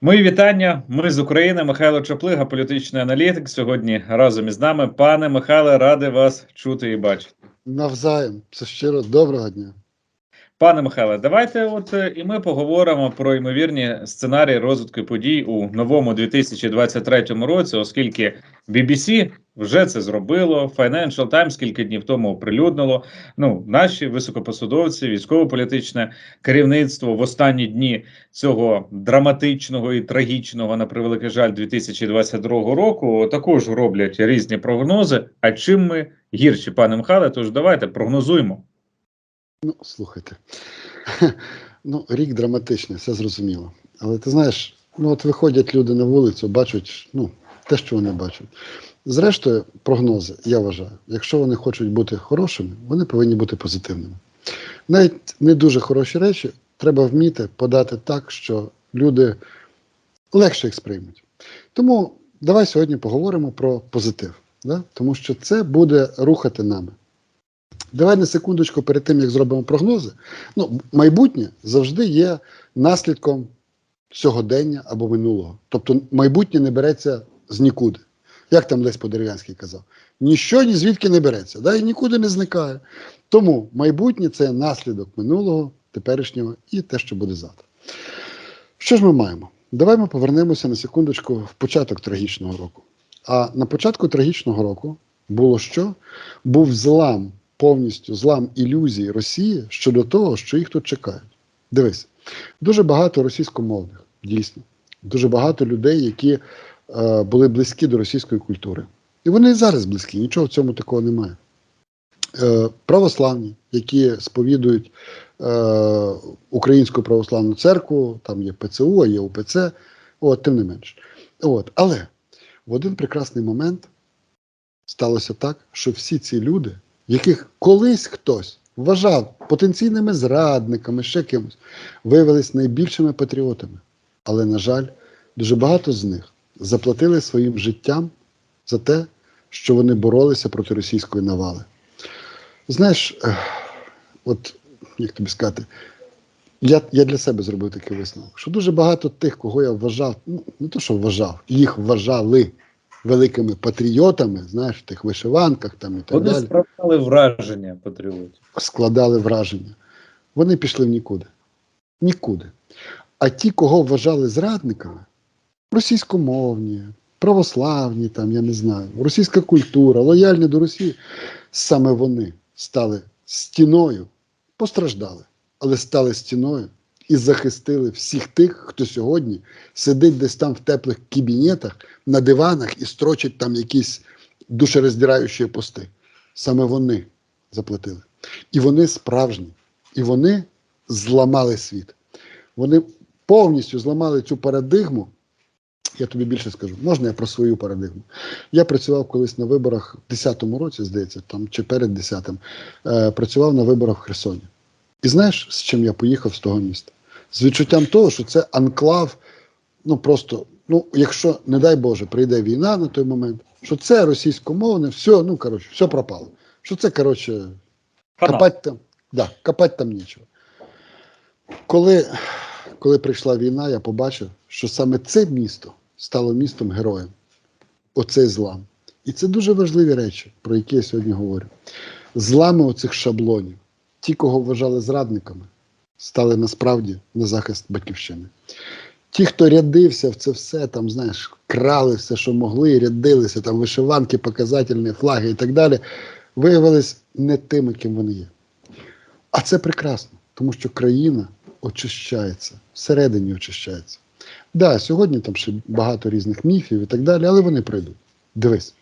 Мої вітання. Ми з України. Михайло Чаплига, політичний аналітик. Сьогодні разом із нами. Пане Михайле, радий вас чути і бачити. Навзаєм. Це щиро доброго дня. Пане Михайле, давайте от е, і ми поговоримо про ймовірні сценарії розвитку подій у новому 2023 році, оскільки BBC вже це зробило. Financial Times кілька днів тому оприлюднило. Ну, наші високопосадовці, військово-політичне керівництво в останні дні цього драматичного і трагічного, на превеликий жаль, 2022 року також роблять різні прогнози. А чим ми гірші, пане Михайле? Тож давайте прогнозуємо. Ну, слухайте. Ну, рік драматичний, все зрозуміло. Але ти знаєш, ну от виходять люди на вулицю, бачать ну, те, що вони бачать. Зрештою, прогнози, я вважаю, якщо вони хочуть бути хорошими, вони повинні бути позитивними. Навіть не дуже хороші речі треба вміти подати так, що люди легше їх сприймуть. Тому давай сьогодні поговоримо про позитив, да? тому що це буде рухати нами. Давай на секундочку перед тим, як зробимо прогнози. Ну, майбутнє завжди є наслідком сьогодення або минулого. Тобто майбутнє не береться з нікуди. Як там Лесь Подерев'янський казав, ніщо ні звідки не береться, да, і нікуди не зникає. Тому майбутнє це наслідок минулого, теперішнього і те, що буде завтра. Що ж ми маємо? Давай ми повернемося на секундочку в початок трагічного року. А на початку трагічного року було що? Був злам повністю злам ілюзій Росії щодо того, що їх тут чекають. Дивись, дуже багато російськомовних, дійсно, дуже багато людей, які е, були близькі до російської культури. І вони і зараз близькі, нічого в цьому такого немає. Е, православні, які сповідують е, Українську православну церкву, там є ПЦУ, а є УПЦ, от, тим не менш. От, але в один прекрасний момент сталося так, що всі ці люди яких колись хтось вважав потенційними зрадниками, ще кимось, виявилися найбільшими патріотами. Але, на жаль, дуже багато з них заплатили своїм життям за те, що вони боролися проти російської навали. Знаєш, от як тобі сказати, я я для себе зробив такий висновок, що дуже багато тих, кого я вважав, ну не то, що вважав, їх вважали великими патріотами, знаєш, в тих вишиванках там і так Вони далі. справляли враження патріотів. Складали враження. Вони пішли в нікуди. Нікуди. А ті, кого вважали зрадниками, російськомовні, православні, там, я не знаю, російська культура, лояльні до Росії, саме вони стали стіною, постраждали, але стали стіною і захистили всіх тих, хто сьогодні сидить десь там в теплих кабінетах, на диванах і строчить там якісь душероздираючі пости. Саме вони заплатили. І вони справжні. І вони зламали світ. Вони повністю зламали цю парадигму. Я тобі більше скажу, можна я про свою парадигму. Я працював колись на виборах в 10-му році, здається, там чи перед 10-м, е, працював на виборах в Херсоні. І знаєш, з чим я поїхав з того міста? З відчуттям того, що це анклав, ну просто, ну, якщо, не дай Боже, прийде війна на той момент, що це російськомовне, все, ну коротше, все пропало. Що це, коротше, копати там, да, копати там нічого. Коли, коли прийшла війна, я побачив, що саме це місто стало містом героєм. Оцей злам. І це дуже важливі речі, про які я сьогодні говорю. Злами оцих шаблонів. Ті, кого вважали зрадниками, стали насправді на захист батьківщини. Ті, хто рядився в це все, там, знаєш, крали все, що могли, рядилися, там вишиванки, показательні, флаги і так далі, виявились не тими, ким вони є. А це прекрасно, тому що країна очищається, всередині очищається. Так, да, сьогодні там ще багато різних міфів і так далі, але вони прийдуть. Дивись.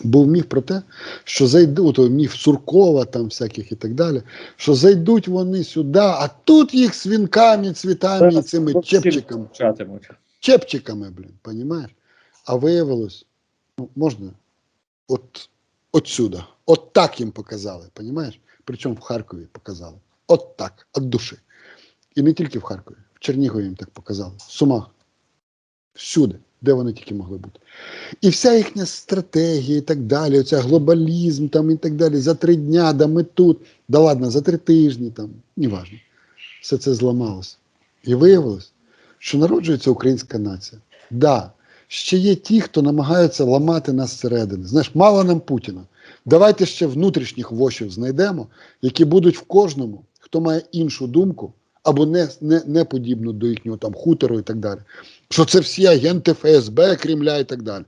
Був міф про те, що зайдуть, о, міф Суркова, там всяких і так далі, що зайдуть вони сюди, а тут їх свінками, цвітами і цими чепчиками. Чепчиками, блін, понімаєш? А виявилось, ну, можна от отсюда, от так їм показали, понімаєш? Причому в Харкові показали. От так, от душі. І не тільки в Харкові, в Чернігові їм так показали, в Сумах, всюди, де вони тільки могли бути. І вся їхня стратегія і так далі, оця глобалізм там і так далі, за три дня, да ми тут, да ладно, за три тижні там, неважно. Все це зламалося. І виявилось, що народжується українська нація. Да, ще є ті, хто намагаються ламати нас зсередини. Знаєш, мало нам Путіна. Давайте ще внутрішніх вошів знайдемо, які будуть в кожному, хто має іншу думку або не, не, не подібну до їхнього там хутору і так далі. Що це всі агенти ФСБ, Кремля і так далі.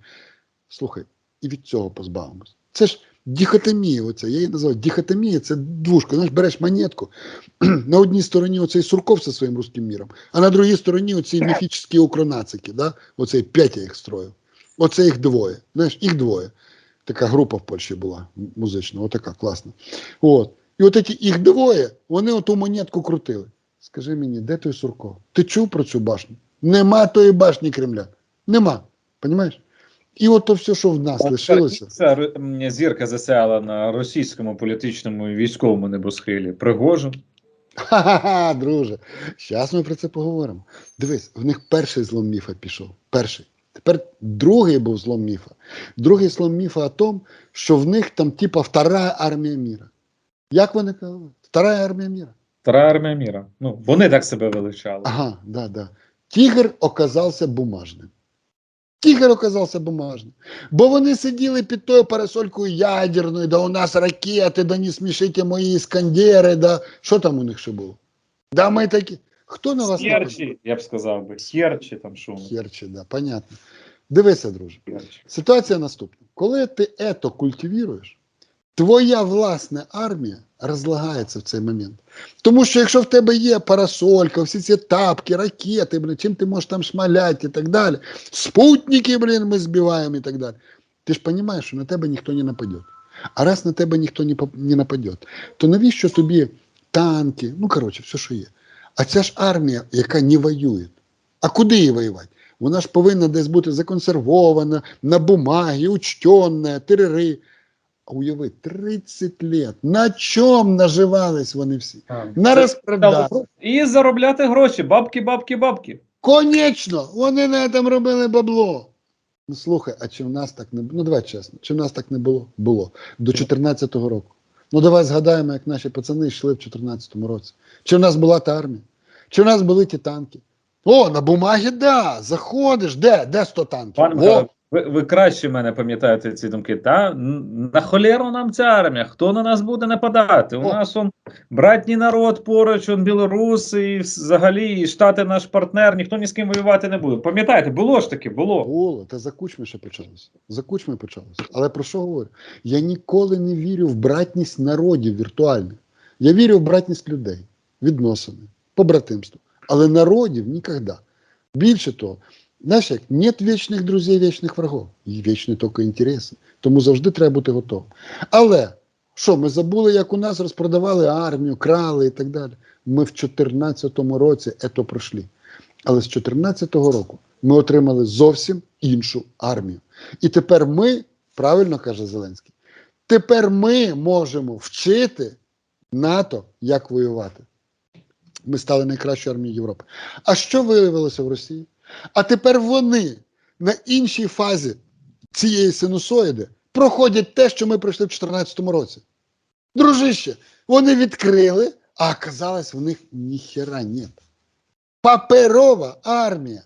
Слухай, і від цього позбавимось. Це ж діхотомія, оця, я її називаю діхотомія, це двушка. Знаєш, береш монетку, на одній стороні оцей Сурков зі своїм руським міром, а на другій стороні оці міфічні укронацики, да? оцей Петя їх строїв. Оце їх двоє. Знаєш, їх двоє. Така група в Польщі була музична, отака класна. От. І от ці їх двоє, вони оту монетку крутили. Скажи мені, де той Сурков? Ти чув про цю башню? Нема тої башні Кремля. Нема. Понімаєш? І от то все, що в нас лишилося. Ця зірка засяяла на російському політичному і військовому небосхилі. Пригожин. Ха-ха-ха, друже. Зараз ми про це поговоримо. Дивись, в них перший злом міфа пішов. Перший. Тепер другий був злом міфа. Другий злом міфа о том, що в них там, типа, втора армія міра. Як вони казали? Втора армія міра. Втора армія міра. Ну, вони так себе величали. Ага, да, да. Тігр оказався бумажним. Тігр оказався бумажним. Бо вони сиділи під тою парасолькою ядерною, да у нас ракети, да не смішите мої іскандери, да. Що там у них ще було? Да ми такі. Хто на вас? Херчі, я б сказав би. Херчі там що. Херчі, да, понятно. Дивися, друже. Херчі. Ситуація наступна. Коли ти ето культивіруєш, твоя власна армія розлагається в цей момент. Тому що якщо в тебе є парасолька, всі ці тапки, ракети, блін, чим ти можеш там шмаляти і так далі, спутники, блін, ми збиваємо і так далі. Ти ж розумієш, що на тебе ніхто не нападе. А раз на тебе ніхто не, нападе, то навіщо тобі танки, ну коротше, все, що є. А ця ж армія, яка не воює. А куди її воювати? Вона ж повинна десь бути законсервована, на бумагі, учтенна, тирири. А уяви, 30 лет. На чому наживались вони всі? А, На це розпродаж. І заробляти гроші. Бабки, бабки, бабки. Конечно, вони на цьому робили бабло. Ну слухай, а чи в нас так не Ну давай чесно, чи в нас так не було? Було. До 14-го року. Ну давай згадаємо, як наші пацани йшли в 14-му році. Чи в нас була та армія? Чи в нас були ті танки? О, на бумагі, да. Заходиш, де? Де 100 танків? Пане О, ви, ви краще мене пам'ятаєте ці думки. Та на холеру нам ця армія. Хто на нас буде нападати? У нас он братній народ поруч, он білоруси, і взагалі і штати наш партнер. Ніхто ні з ким воювати не буде. Пам'ятаєте, було ж таки, було. Було, та за кучми ще почалося. За кучми почалося. Але про що говорю? Я ніколи не вірю в братність народів віртуальних. Я вірю в братність людей, відносини, побратимство. Але народів ніколи. Більше того, знаєш як, нет вічних друзів, вічних врагов. Є вічні тільки інтереси. Тому завжди треба бути готовим. Але що, ми забули, як у нас розпродавали армію, крали і так далі. Ми в 2014 році це пройшли. Але з 2014 року ми отримали зовсім іншу армію. І тепер ми, правильно каже Зеленський, тепер ми можемо вчити НАТО, як воювати. Ми стали найкращою армією Європи. А що виявилося в Росії? А тепер вони на іншій фазі цієї синусоїди проходять те, що ми пройшли в 2014 році. Дружище, вони відкрили, а оказалось, в них ніхера нет. Паперова армія.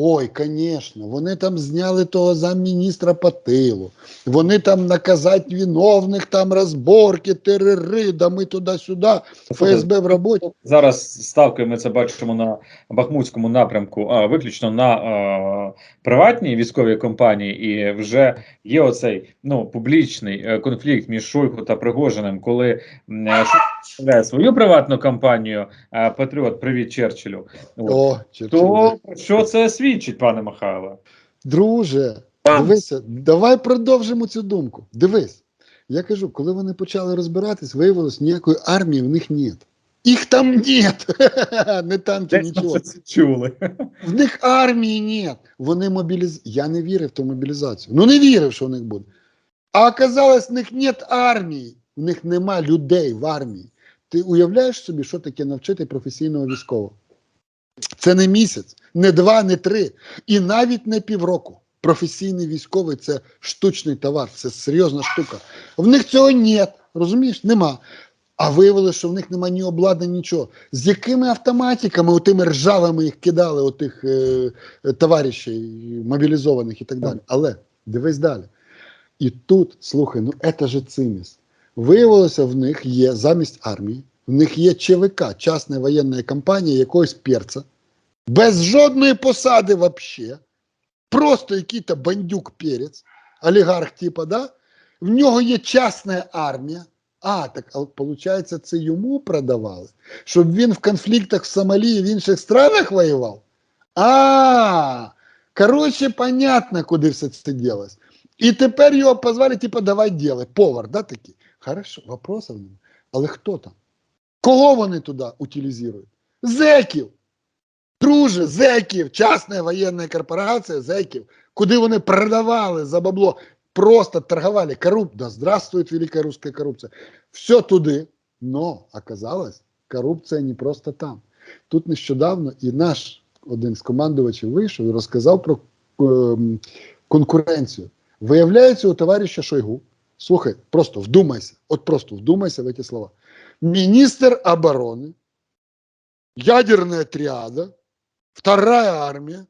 Ой, звісно, вони там зняли того замміністра по тилу. Вони там наказати виновних, там розборки, терири, да ми туди-сюди, ФСБ в роботі. Зараз ставкою ми це бачимо на Бахмутському напрямку, а виключно на е, приватній військовій компанії, і вже є оцей ну публічний е, конфлікт між Шойгу та Пригожиним, коли Шойгу представляє свою приватну компанію е, Патріот, привіт Черчиллю. О. То що це свідчить, пане Михайло? Друже, дивися, давай продовжимо цю думку. Дивись, я кажу, коли вони почали розбиратись, виявилось, ніякої армії в них нет. Їх там нет. Не танки, Десь нічого. це чули. В них армії нет. Вони мобіліз... Я не вірив в ту мобілізацію. Ну не вірив, що в них буде. А оказалось, в них нет армії. В них нема людей в армії. Ти уявляєш собі, що таке навчити професійного військового? Це не місяць, не два, не три, і навіть не півроку. Професійний військовий це штучний товар, це серйозна штука. В них цього нет, розумієш? Нема. А виявилося, що в них немає ні обладнання, нічого. З якими автоматиками, отими ржавими їх кидали, отих е, е, товаришів мобілізованих і так далі. Але дивись далі. І тут, слухай, ну це же циміс. Виявилося, в них є замість армії, в них є ЧВК, частна воєнна компанія якогось перця, без жодної посади взагалі. Просто який-то бандюк перець, олігарх, типа, да? В нього є частна армія. А, так виходить, це йому продавали, щоб він в конфліктах в Сомалі і в інших странах воював. А, коротше, понятно, куди все це ділось. І тепер його позвали, типа, давай ділай. Повар, да, такий? Хорошо, вопросов немає. Але хто там? Кого вони туди утилізують? Зеків. Друже, зеків, частна воєнна корпорація зеків, куди вони продавали за бабло, просто торговали корруп, да здравствует велика русская коррупция. Все туди. Но оказалось, корупція не просто там. Тут нещодавно і наш один з командувачів вийшов і розказав про ем, конкуренцію. Виявляється, у товариша Шойгу, слухай, просто вдумайся, от просто вдумайся в ці слова. Міністр оборони, ядерная триада, вторая армія,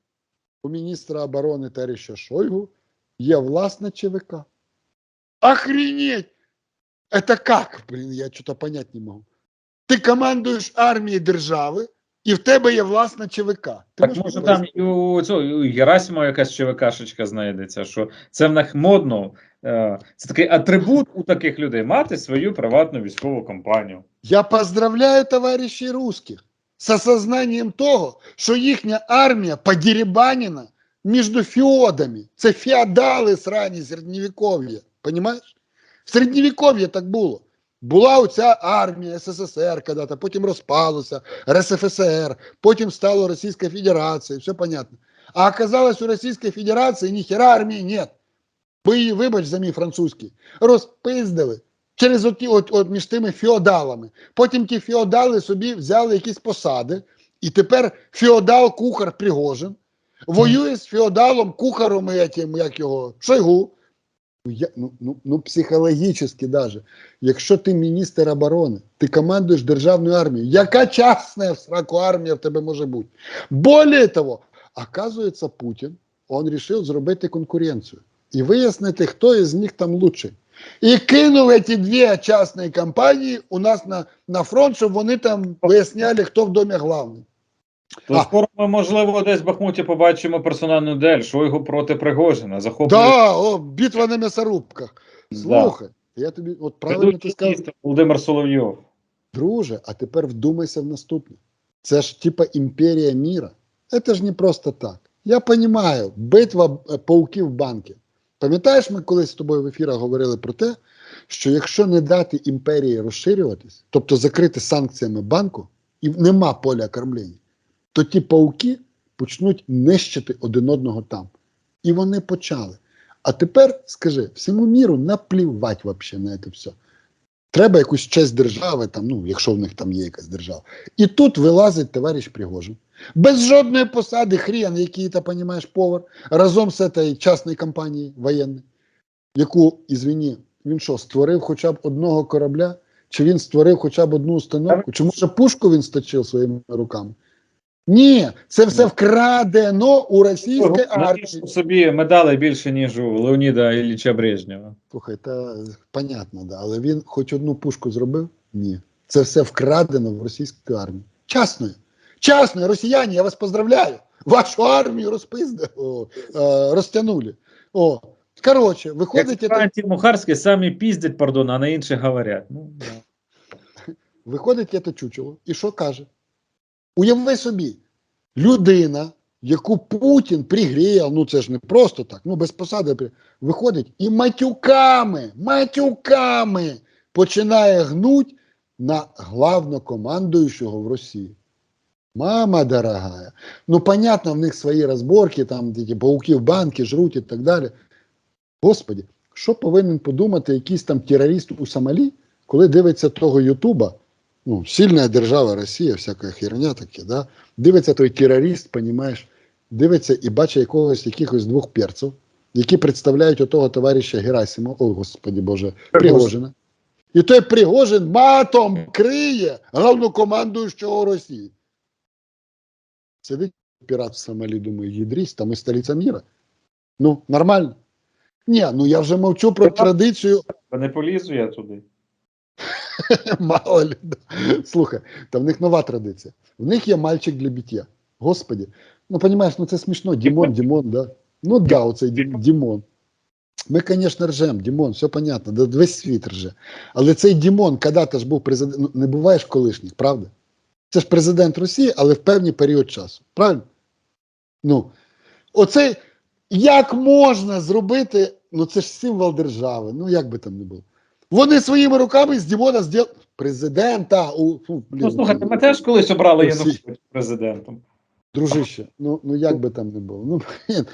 у міністра оборони товариша Шойгу є власна ЧВК. Охренеть! Это как? Блін, я что-то понять не можу. Ти командуєш армією держави, і в тебе є власна ЧВК. Ти Так може там і у цього і у Герасимова якась ЧВКшечка знайдеться, що це в них модно. Е, Це такий атрибут у таких людей мати свою приватну військову компанію. Я поздравляю товаришей русских з осознанием того, що їхня армія подеребанена між феодами. Це феодали срані середньовіков'я. Понимаєш? В середньовіков'ї так було. Була оця армія СССР когда-то, потім розпалося, РСФСР, потім стало Російська Федерація, все понятно. А оказалось, у Російської Федерації ніхера армії нет. Ви її, вибач за мій французький, розпиздили через оті, от, от між тими феодалами. Потім ті феодали собі взяли якісь посади, і тепер феодал кухар Пригожин воює з феодалом кухаром, яким, як його, Шойгу. Ну, я, ну, ну, ну, психологічно даже. Якщо ти міністр оборони, ти командуєш державною армією, яка частна в сраку армія в тебе може бути? Более того, оказується, Путін, он вирішив зробити конкуренцію і вияснити, хто із них там лучший. І кинув ці дві частні компанії у нас на, на фронт, щоб вони там виясняли, хто в домі головний. То А. скоро ми, можливо, десь в Бахмуті побачимо персональну дель, Шойгу проти Пригожина. Захоплює Да, о, битва на м'ясорубках. Слухай, я тобі от правильно ти сказав. Володимир Соловйов. Друже, а тепер вдумайся в наступне. Це ж типа імперія міра. Це ж не просто так. Я розумію, битва е, пауків в банки. Пам'ятаєш, ми колись з тобою в ефірах говорили про те, що якщо не дати імперії розширюватись, тобто закрити санкціями банку, і нема поля кормлення, то ті пауки почнуть нищити один одного там. І вони почали. А тепер скажи, всьому міру наплівать вообще на це все. Треба якусь честь держави, там, ну, якщо в них там є якась держава. І тут вилазить товариш Пригожин. Без жодної посади хрен, який ти, понімаєш, повар, разом з цією частною компанією воєнною, яку, ізвіні, він що, створив хоча б одного корабля, чи він створив хоча б одну установку, чи може пушку він сточив своїми руками? Ні, це все вкрадено у російської армії. Навіщо собі медалей більше, ніж у Леоніда Ілліча Брежнєва. Слухай, та понятно, да. але він хоч одну пушку зробив? Ні. Це все вкрадено в російській армії. Частною. Частною, росіяни, я вас поздравляю. Вашу армію розпизди, о, е, розтягнули. О, коротше, виходить, Як це, Мухарський самі піздять, пардон, а на інших говорять. Ну, да. виходить це чучело. І що каже? Уяви собі, людина, яку Путін пригріяв, ну це ж не просто так, ну без посади, виходить і матюками, матюками починає гнуть на главнокомандуючого в Росії. Мама дорогая. Ну, понятно, в них свої розборки, там ті пауки в банки жруть і так далі. Господі, що повинен подумати якийсь там терорист у Сомалі, коли дивиться того Ютуба, ну, сильна держава Росія, всяка херня таке, да? дивиться той терорист, понімаєш, дивиться і бачить якогось якихось двох перців, які представляють отого товариша Герасимова, ой, господі Боже, Пригожина. І той Пригожин матом криє головнокомандуючого Росії. Сидить пірат в Сомалі, думає, їдрісь, там і столиця міра. Ну, нормально. Ні, ну я вже мовчу про традицію. Та не полізу я туди. Мало да. Слухай, та в них нова традиція. В них є мальчик для биття. Господи. Ну, розумієш, ну це смішно. Дімон, Дімон, да. Ну да, оцей Дім- Дімон. Ми, звісно, ржем, Дімон, все понятно, да весь світ рже. Але цей Дімон, коли-то ж був президент, ну, не буваєш колишніх, правда? Це ж президент Росії, але в певний період часу. Правильно? Ну, оцей, як можна зробити, ну це ж символ держави, ну як би там не було. Вони своїми руками з Дімона зробили президента. У, фу, блін, Ну слухайте, ми теж колись обрали. Януковича президентом. Дружище, ну, ну як би там не було. Ну, блін,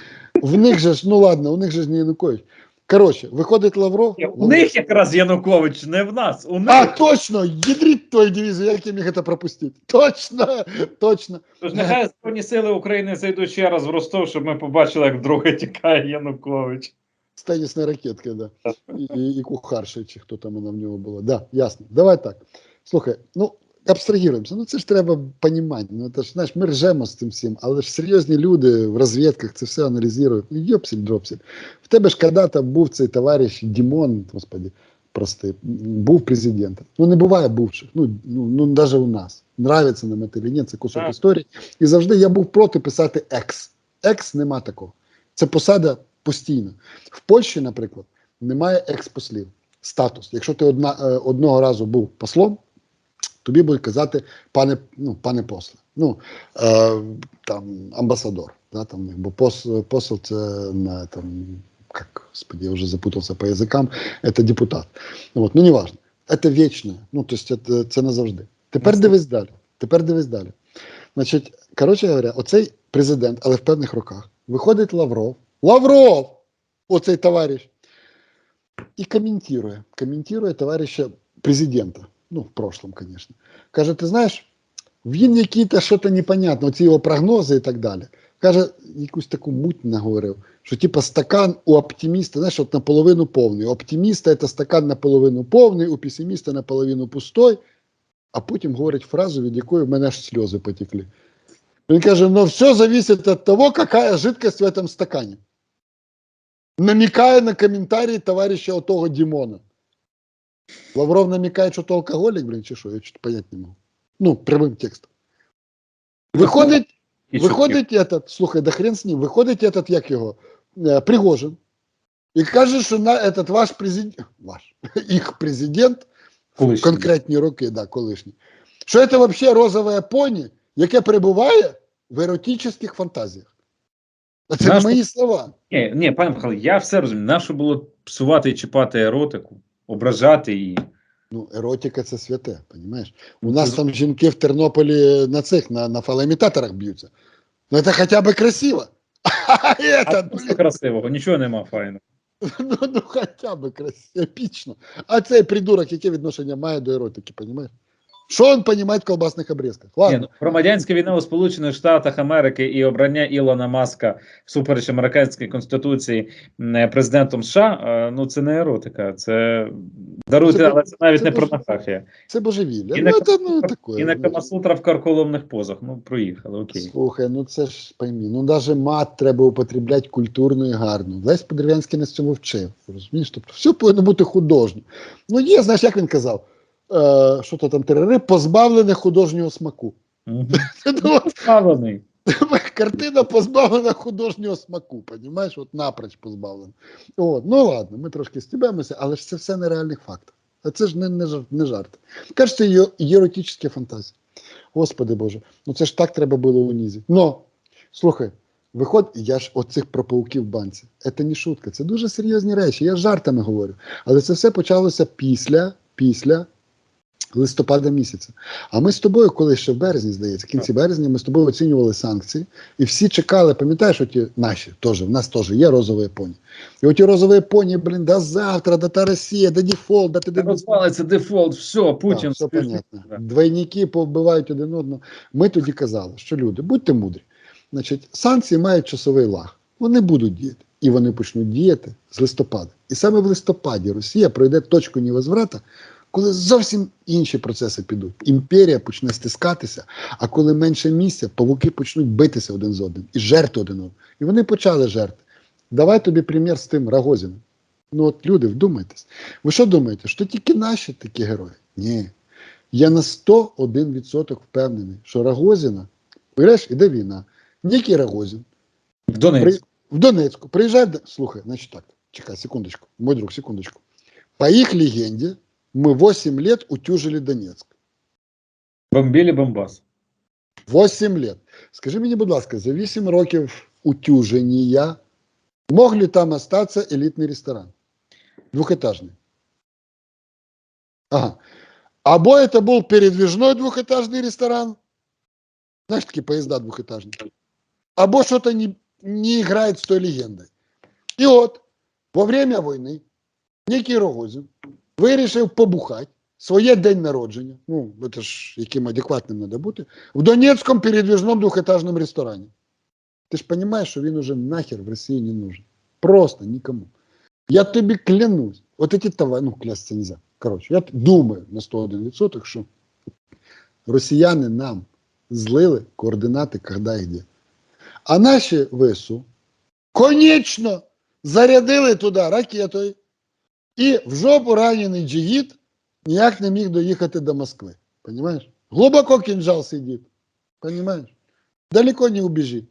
в них же ж, ну ладно, у них же ж не Янукович. Коротше, виходить Лавров. У них якраз Янукович, не в нас. У них. А, точно! Ядріть твою дивізію, як я міг це пропустити. Точно, точно. Тож нехай Збройні сили України зайдуть ще раз в Ростов, щоб ми побачили, як вдруге тікає Янукович. З тенісної ракетки, да. І, і, кухарша, чи хто там вона в нього була. Да, ясно. Давай так. Слухай, ну, абстрагіруємося. Ну це ж треба понімати. Ну, це ж, знаєш, ми ржемо з цим всім, але ж серйозні люди в розвідках це все аналізують. Ну, йопсель, дропсель. В тебе ж коли-то був цей товариш Дімон, господи, прости, був президентом. Ну, не буває бувших. Ну, ну, ну навіть у нас. Нравиться нам це чи ні, це кусок Так. історії. І завжди я був проти писати екс. Екс нема такого. Це посада постійна. В Польщі, наприклад, немає екс-послів. Статус. Якщо ти одна, е, одного разу був послом, тобі будуть казати пане, ну, пане после. Ну, е, там, амбасадор. Да, там, бо пос, посол це на там, как, господи, я уже запутался по языкам, это депутат. Вот, ну, неважно. Это вічне. Ну, то есть це, це назавжди. Тепер Ясно. дивись далі. Тепер дивись далі. Значить, коротше говоря, оцей президент, але в певних роках, виходить Лавров. Лавров! Оцей товариш. І коментує. Коментує товариша президента. Ну, в прошлом, звісно. Каже: ти знаєш, він який-то що-то непонятно, ці його прогнози і так далі. Каже, якусь таку муть наговорив, що типа стакан у оптиміста, знаєш, от наполовину повний. У оптиміста це стакан наполовину повний, у песиміста наполовину пустой. А потім говорить фразу, від якої в мене аж сльози потекли. Він каже: ну все зависит от того, какая жидкость в этом стакане Намекая на комментарии товарища отого Димона. Лавров намекает, что ты алкоголик, блин, чи що? Я что-то понять не могу. Ну, прямым текстом. Виходить, І виходить этот, слухай, да хрен з ним, виходить этот, як його, е, Пригожин, і каже, що на этот ваш президент, ваш, їх президент, Колишній. конкретні роки, да, колишні, що це взагалі розове поні, яке перебуває в еротичних фантазіях. А це не Наш- мої слова. Ні, ні, пане Михайло, я все розумію. Нащо було псувати і чіпати еротику, ображати її? Ну, еротика це святе, розумієш? У нас там жінки в Тернополі на цих, на, на фалоімітаторах б'ються. Ну, це хоча б красиво. А А этот, просто блін, красивого, нічого нема файного. ну, ну хоча б красиво, епічно. А цей придурок, яке відношення має до еротики, розумієш? Що він розуміє в колбасних обрізках? Ні, ну, громадянська війна у Сполучених Штатах Америки і обрання Ілона Маска всупереч американській конституції президентом США. е, Ну це не еротика, це даруйте, Це- але це навіть це не порнографія. Це божевілля. І Ну, на це ну, таке. І на. Камасутра в карколомних позах. Ну, проїхали, окей. Слухай, ну це ж поймі, ну навіть мат треба употребляти культурно і гарно. Лесь Подерев'янський нас цьому вчив. Розумієш? Тобто все повинно бути художньо. Ну є, знаєш, як він казав, е, що то там терери, позбавлене художнього смаку. Ну, от, Ставлений. Картина позбавлена художнього смаку, понімаєш? От напроч позбавлена. От, ну ладно, ми трошки стібемося, але ж це все нереальних фактів. А це ж не, не, жар- не жарт. Кажуть, це є еротичні фантазії. Господи Боже, ну це ж так треба було у Нізі. Но, слухай, виходь, я ж оцих про пауків в банці. Це не шутка, це дуже серйозні речі. Я жартами говорю. Але це все почалося після, після листопада місяця. А ми з тобою, коли ще в березні, здається, в кінці березня, ми з тобою оцінювали санкції, і всі чекали, пам'ятаєш, оті наші теж, в нас теж є розові поні. І оті розові поні, блін, до завтра, до та Росія, до дефолт, до ти де Розвалиться дефолт, все, Путін. так, все понятно. Двойники повбивають один одного. Ми тоді казали, що люди, будьте мудрі. Значить, санкції мають часовий лаг. Вони будуть діяти. І вони почнуть діяти з листопада. І саме в листопаді Росія пройде точку невозврата коли зовсім інші процеси підуть. Імперія почне стискатися, а коли менше місця, павуки почнуть битися один з одним і жерти один одного. І вони почали жерти. Давай тобі примір з тим Рагозіним. Ну от люди, вдумайтесь. Ви що думаєте, що тільки наші такі герої? Ні. Я на 101% впевнений, що Рагозіна, уявляєш, іде війна. Нікий Рагозін В Донецьку. при, в Донецьку Д- слухай, значит так, чекай, секундочку, мой друг, секундочку. По их легенде, мы 8 лет утюжили Донецк. Бомбілі Бомбас. 8 лет. Скажи мені, будь ласка, за 8 років утюження мог ли там остаться елітний ресторан? Двухэтажный. Ага. Або это был передвижной двухэтажный ресторан. Знаешь, такие поезда двухэтажные. Або что-то не, не играет с той легендой. І от, во время війни, некий Рогозин вирішив побухати своє день народження. Ну, це ж яким адекватним треба бути. В Донецькому передвіжному двухэтажному ресторані. Ти ж розумієш, що він уже нахер в Росії не нужен. Просто нікому. Я тобі клянусь. От ці товари, ну, клясться нельзя. Коротше, я думаю на 101%, що росіяни нам злили координати, коли і де. А наші ВСУ, конечно, зарядили туди ракетою, і в жопу ранений джигіт ніяк не міг доїхати до Москви. Понимаешь? Глубоко кинжал сидит. Понимаешь? Далеко не убежит.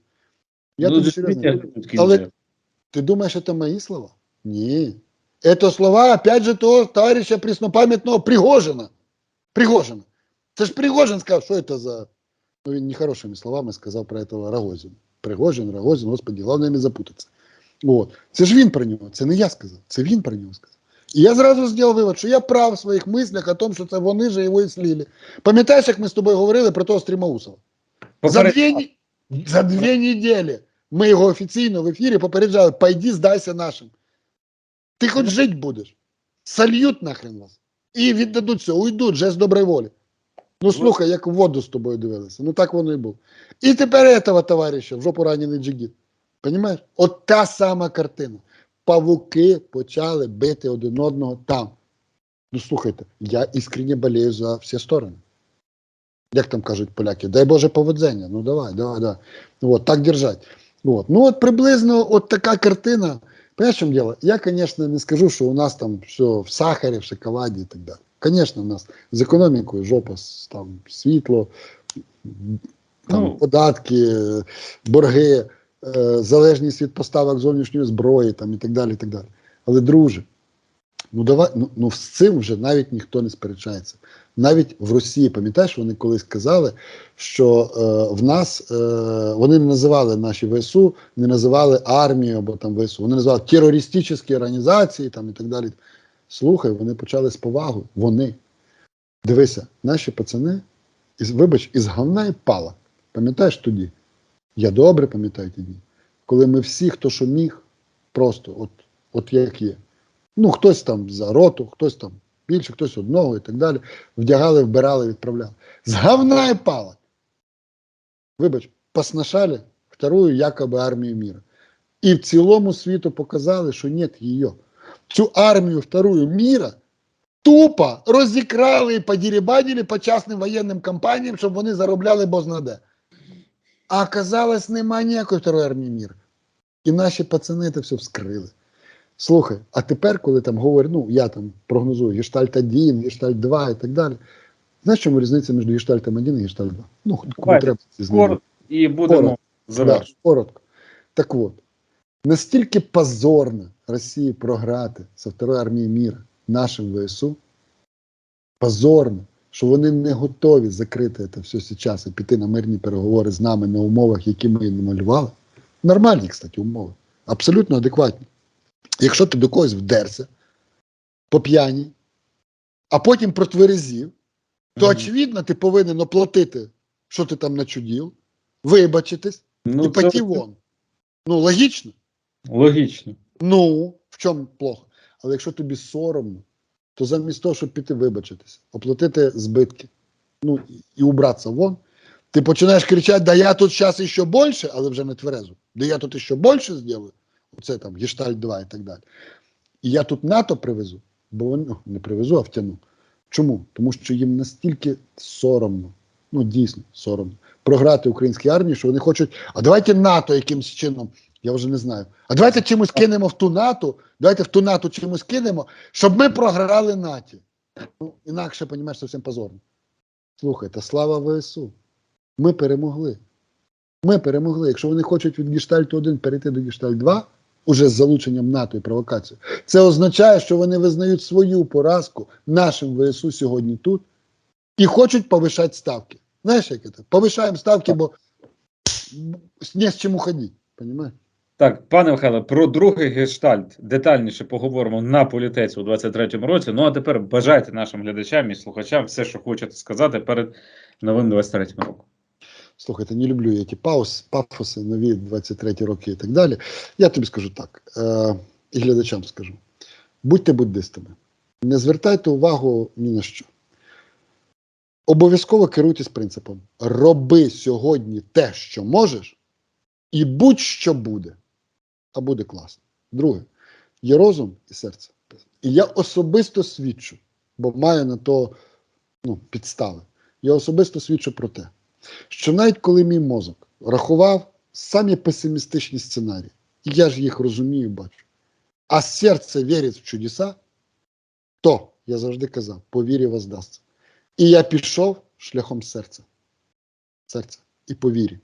Я ну, тобі дивіться, серйозно говорю. тут Але- кінця. Ты думаешь, это мои слова? Не. Это слова, опять же, того товарища преснопамятного Пригожина. Пригожина. Это ж Пригожин сказал, что это за... Ну, він нехорошими словами сказав про этого Рогозина. Пригожин, Рогозин, господи, головне не запутатися. От. Це ж він про нього, це не я сказав, це він про нього сказав. І я зразу зробив вивод, що я прав в своїх мислях о тому, що це вони же його і слили. Пам'ятаєш, як ми з тобою говорили про того Стрімаусова? За дві, за дві неділі ми його офіційно в ефірі попереджали, пойди здайся нашим. Ти хоч жити будеш. Сольють нахрен вас. І віддадуть все, уйдуть, жест доброї волі. Ну слухай, як в воду з тобою дивилися. Ну так воно і було. І тепер этого товариша, в жопу ранений джигіт. Понимаєш? От та сама картина. Павуки почали бити один одного там. Ну слухайте, я іскренне болею за всі сторони. Як там кажуть поляки, дай Боже поведення. Ну давай, давай, давай. Вот, так держать. Вот. Ну от приблизно от така картина. Понимаешь, в чем дело? Я, конечно, не скажу, що у нас там все в сахарі, в шоколаді і так далі. Конечно, у нас з економікою жопа, там світло, там, Ну. податки, борги, залежність від поставок зовнішньої зброї там, і так далі. і так далі. Але, друже, ну давай, ну, ну з цим вже навіть ніхто не сперечається. Навіть в Росії, пам'ятаєш, вони колись казали, що е, в нас е, вони не називали наші ВСУ, не називали армію або там ВСУ, вони називали терористичні організації там, і так далі. Слухай, вони почали з повагою. Вони. Дивися, наші пацани, із, вибач, із говна і пала. Пам'ятаєш тоді? Я добре пам'ятаю тоді, коли ми всі, хто що міг, просто от, от як є. Ну, хтось там за роту, хтось там більше, хтось одного і так далі. Вдягали, вбирали, відправляли. З говна і пала. Вибач, поснашали вторую якоби армію міра. І в цілому світу показали, що нет її. Цю армію вторую міра тупо розікрали і подірібанили по частним воєнним компаніям, щоб вони заробляли бознаде. А оказалось, нема ніякої второї армії міра. І наші пацани це все вскрили. Слухай, а тепер, коли там говорять, ну я там прогнозую гештальт 1, гештальт 2 і так далі. Знаєш, чому різниця між гештальтом 1 і гештальт 2? Ну, Давай, треба знати. і будемо Коротко. Да, коротко. Так от, настільки позорно Росії програти со второї армії міра нашим ВСУ, позорно, що вони не готові закрити це все зараз і піти на мирні переговори з нами на умовах, які ми намалювали. Нормальні, кстати, умови. Абсолютно адекватні. Якщо ти до когось вдерся по п'яні, а потім протверезів, то, очевидно, ти повинен оплатити, що ти там начудів, вибачитись Ну, і це пойти вон. Ну, логічно. логічно. Ну, в чому плохо? Але якщо тобі соромно, то замість того, щоб піти вибачитися, оплатити збитки, ну і- убратися вон, ти починаєш кричати, да я тут зараз ще більше, але вже не тверезо. Да я тут ще більше зроблю. Оце там гештальт 2 і так далі. І я тут НАТО привезу, бо вони ну, не привезу, а втягну. Чому? Тому що їм настільки соромно, ну дійсно соромно, програти українській армії, що вони хочуть, а давайте НАТО якимось чином, я вже не знаю. А давайте чимось кинемо в ту НАТО, давайте в ту НАТО чимось кинемо, щоб ми програли НАТО. Ну, інакше, розумієш, зовсім позорно. Слухайте, слава ВСУ. Ми перемогли. Ми перемогли. Якщо вони хочуть від Гештальту 1 перейти до Гештальт 2, уже з залученням НАТО і провокацією, це означає, що вони визнають свою поразку нашим ВСУ сьогодні тут і хочуть повишати ставки. Знаєш, як це? Повишаємо ставки, бо не з чим уходити. Понимаєш? Так, пане Михайле, про другий гештальт детальніше поговоримо на політеці у 23-му році. Ну а тепер бажайте нашим глядачам і слухачам все, що хочете сказати перед новим 23-м роком. Слухайте, не люблю я ті пауз, пафоси, нові 23 роки і так далі. Я тобі скажу так, е, і глядачам скажу: будьте буддистами, не звертайте увагу ні на що. Обов'язково керуйтесь принципом: роби сьогодні те, що можеш, і будь-що буде. А буде класно. Друге, є розум і серце. І я особисто свідчу, бо маю на то ну, підстави. Я особисто свідчу про те, що навіть коли мій мозок рахував самі песимістичні сценарії, і я ж їх розумію, бачу, а серце вірить в чудеса, то я завжди казав, по вірі воздасться. І я пішов шляхом серця. Серця і по вірі.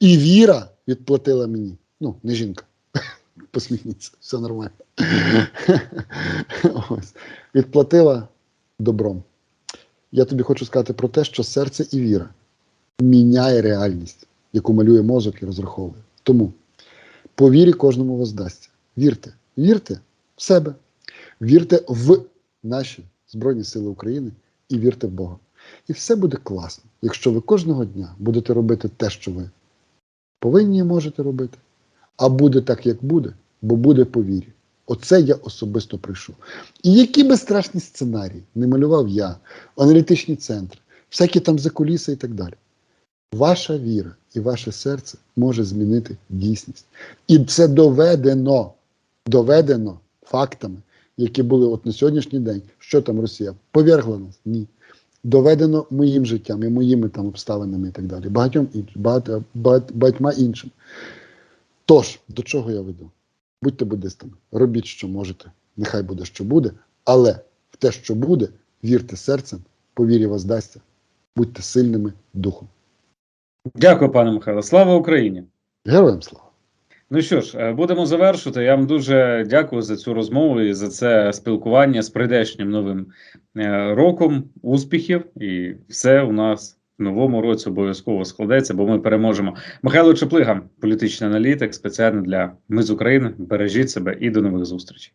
І віра відплатила мені. Ну, не жінка. Посміхніться, все нормально. Ось. Відплатила добром. Я тобі хочу сказати про те, що серце і віра міняє реальність, яку малює мозок і розраховує. Тому по вірі кожному воздасться. Вірте, вірте в себе, вірте в наші Збройні Сили України і вірте в Бога. І все буде класно, якщо ви кожного дня будете робити те, що ви повинні і можете робити. А буде так, як буде, бо буде по вірі. Оце я особисто прийшов. І які би страшні сценарії не малював я, аналітичні центри, всякі там закуліси і так далі. Ваша віра і ваше серце може змінити дійсність. І це доведено, доведено фактами, які були от на сьогоднішній день. Що там Росія? Повергла нас? Ні. Доведено моїм життям і моїми там обставинами і так далі. Багатьом багатьма іншим. Тож, до чого я веду? Будьте буддистами, робіть, що можете. Нехай буде, що буде, але в те, що буде, вірте серцем, по вірі воздасться, будьте сильними духом. Дякую, пане Михайло. Слава Україні! Героям слава! Ну що ж, е, будемо завершувати. Я вам дуже дякую за цю розмову і за це спілкування з прийдешнім новим е, роком. Успіхів, і все у нас новому році обов'язково складеться, бо ми переможемо. Михайло Чеплига, політичний аналітик, спеціально для Ми з України. Бережіть себе і до нових зустрічей.